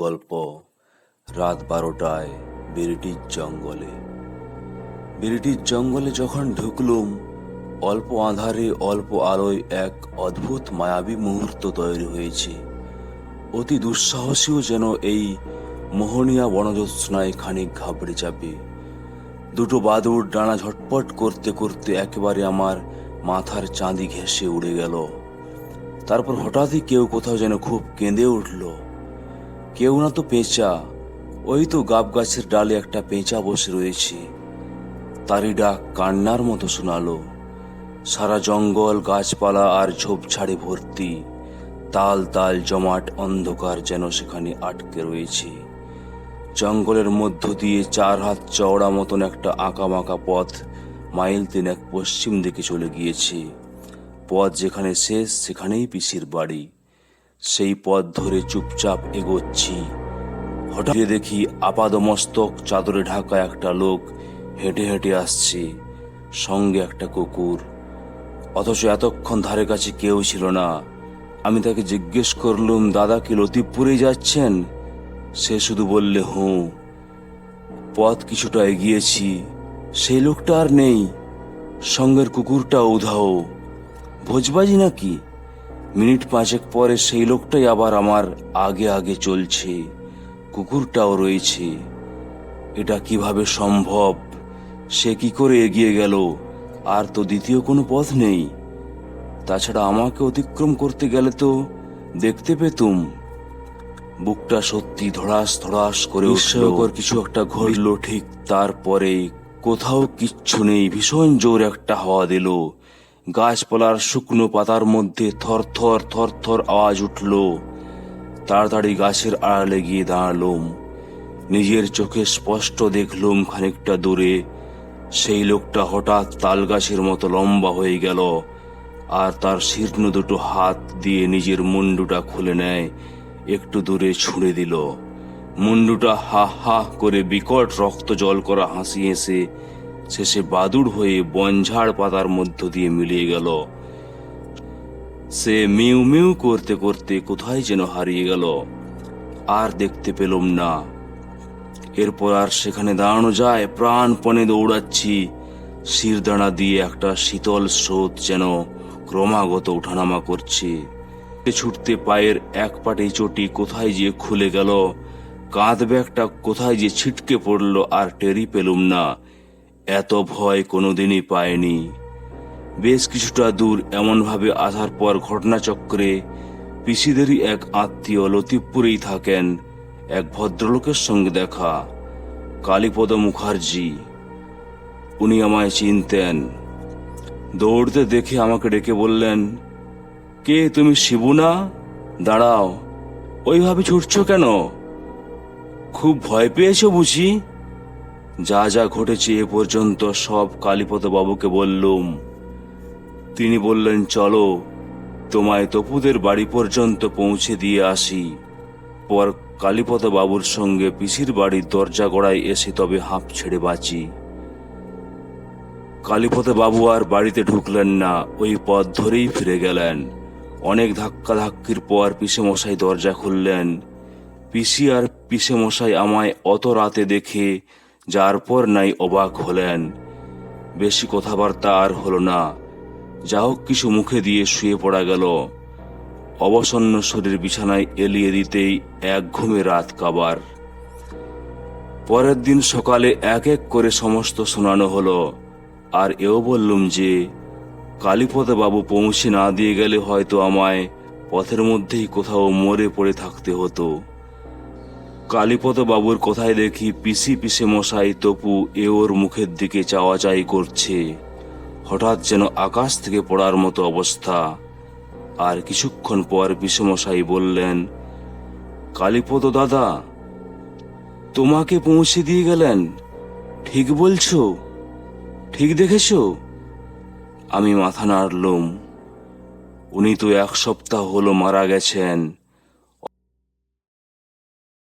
গল্প রাত বারোটায় বিরিটির জঙ্গলে। বিরিটির জঙ্গলে যখন ঢুকলুম, অল্প আঁধারে, অল্প আলোয় এক অদ্ভুত মায়াবী মুহূর্ত তৈরি হয়েছে। অতি দুঃসাহসীও যেন এই মোহনিয়া বনজ্যোৎস্নায় খানিক ঘাবড়ে যাবে। দুটো বাদুর ডানা ঝটপট করতে করতে একেবারে আমার মাথার চাঁদি ঘেঁষে উড়ে গেল। তারপর হঠাৎই কেউ কোথাও যেন খুব কেঁদে উঠল। কেউ না তো পেঁচা। ওই তো গাব গাছের ডালে একটা পেঁচা বসে রয়েছে। তারই ডাক কান্নার মতো শোনালো। সারা জঙ্গল, গাছপালা আর ঝোপঝাড়ে ভর্তি। তাল তাল জমাট অন্ধকার যেন সেখানে আটকে রয়েছে। জঙ্গলের মধ্য দিয়ে চার হাত চওড়া মতন একটা আঁকাবাঁকা পথ মাইল তিনেক পশ্চিম দিকে চলে গিয়েছে। পথ যেখানে শেষ, সেখানেই পিসির বাড়ি। সেই পথ ধরে চুপচাপ এগোচ্ছি। হঠাৎ দেখি আপাদমস্তক চাদরে ঢাকা একটা লোক হেঁটে হেঁটে আসছে, সঙ্গে একটা কুকুর। অথচ এতক্ষণ ধারে কাছে কেউ ছিল না। আমি তাকে জিজ্ঞেস করলুম, দাদা কি লতিফপুরেই যাচ্ছেন? সে শুধু বললে, হুঁ, পথ কিছুটা এগিয়েছি সেই লোকটা আর নেই। সঙ্গের কুকুরটা উধাও। ভোজবাজি নাকি? মিনিট পাঁচেক পরে সেই লোকটাই আবার আমার আগে আগে চলছে, কুকুরটাও রয়েছে। এটা কীভাবে সম্ভব? সে কি করে এগিয়ে গেল? আর তো দ্বিতীয় কোনো পথ নেই। তাছাড়া আমাকে অতিক্রম করতে গেলে তো দেখতে পেতুম। বুকটা সত্যি ধড়াস ধড়াস করে বিস্ময়কর কিছু একটা ঘটল, ঠিক তারপরে কোথাও কিচ্ছু নেই। ভীষণ জোর একটা হাওয়া দিল। গাছপালার শুকনো পাতার মধ্যে থর থর থর থর আওয়াজ উঠল। তাড়াতাড়ি গাছের আড়ালে গিয়ে দাঁড়ালুম। নিজের চোখে স্পষ্ট দেখলুম খানিকটা দূরে। সেই লোকটা হঠাৎ তাল গাছের মতো লম্বা হয়ে গেল আর তার শীর্ণ দুটো হাত দিয়ে নিজের মুন্ডুটা খুলে নেয়, একটু দূরে ছুঁড়ে দিল। মুন্ডুটা হা হা করে বিকট রক্ত জল করা হাসি হেসে শেষে বাদুড় হয়ে বনঝাড় পাতার মধ্য দিয়ে মিলিয়ে গেল। সে মিউ মিউ করতে করতে কোথায় যেন হারিয়ে গেল। আর দেখতে পেলুম না। এরপর আর সেখানে দাঁড়ানো যায়, প্রাণপণে দৌড়াচ্ছি। শিরদাঁড়া দিয়ে একটা শীতল স্রোত যেন ক্রমাগত ওঠানামা করছে। ছুটতে পায়ের এক পাটে চটি কোথায় যে খুলে গেল, কাঁধ ব্যাগটা কোথায় যে ছিটকে পড়ল আর টেরি পেলুম না। এত ভয় কোনোদিনই পায়নি বেশ কিছুটা দূর এমনভাবে আসার পর ঘটনাচক্রে পিসিদেরই এক আত্মীয় লতিফপুরেই থাকেন এক ভদ্রলোকের সঙ্গে দেখা, কালীপদ মুখার্জি। উনি আমায় চিনতেন। দৌড়তে দেখে আমাকে ডেকে বললেন, কে তুমি শিবু না দাঁড়াও। ওইভাবে ছুটছ কেন? খুব ভয় পেয়েছ বুঝি? যা যা ঘটেছে এ পর্যন্ত সব বাবুকে বললুম। তিনি বললেন, চলো, তোমায় তপুদের বাড়ি পর্যন্ত পৌঁছে দিয়ে আসি। পর বাবুর সঙ্গে পিসির বাড়ির দরজা গড়ায় এসে তবে হাঁপ ছেড়ে বাঁচি। বাবু আর বাড়িতে ঢুকলেন না, ওই পথ ধরেই ফিরে গেলেন। অনেক ধাক্কা ধাক্কির পর পিসে মশাই দরজা খুললেন। পিসি আর পিসে মশাই আমায় অত রাতে দেখে যার পর নাই অবাক হলেন। বেশি কথাবার্তা আর হলো না। যা হোক কিছু মুখে দিয়ে শুয়ে পড়া গেল। অবসন্ন শরীর বিছানায় এলিয়ে দিতেই এক ঘুমে রাত কাবার। পরের দিন সকালে এক এক করে সমস্ত শোনানো হলো। আর এও বললুম যে বাবু পৌঁছে না দিয়ে গেলে হয়তো আমায় পথের মধ্যেই কোথাও মরে পড়ে থাকতে হতো। কালীপদ বাবুর কথায় দেখি পিসি পিসে মশাই তপু এ ওর মুখের দিকে চাওয়াচাই করছে। হঠাৎ যেন আকাশ থেকে পড়ার মতো অবস্থা। আর কিছুক্ষণ পর পিসমশাই বললেন, কালীপদ দাদা, তোমাকে পৌঁছে দিয়ে গেলেন? ঠিক বলছো? ঠিক দেখেছ? আমি মাথা নাড়লুম। উনি তো এক সপ্তাহ হলো মারা গেছেন।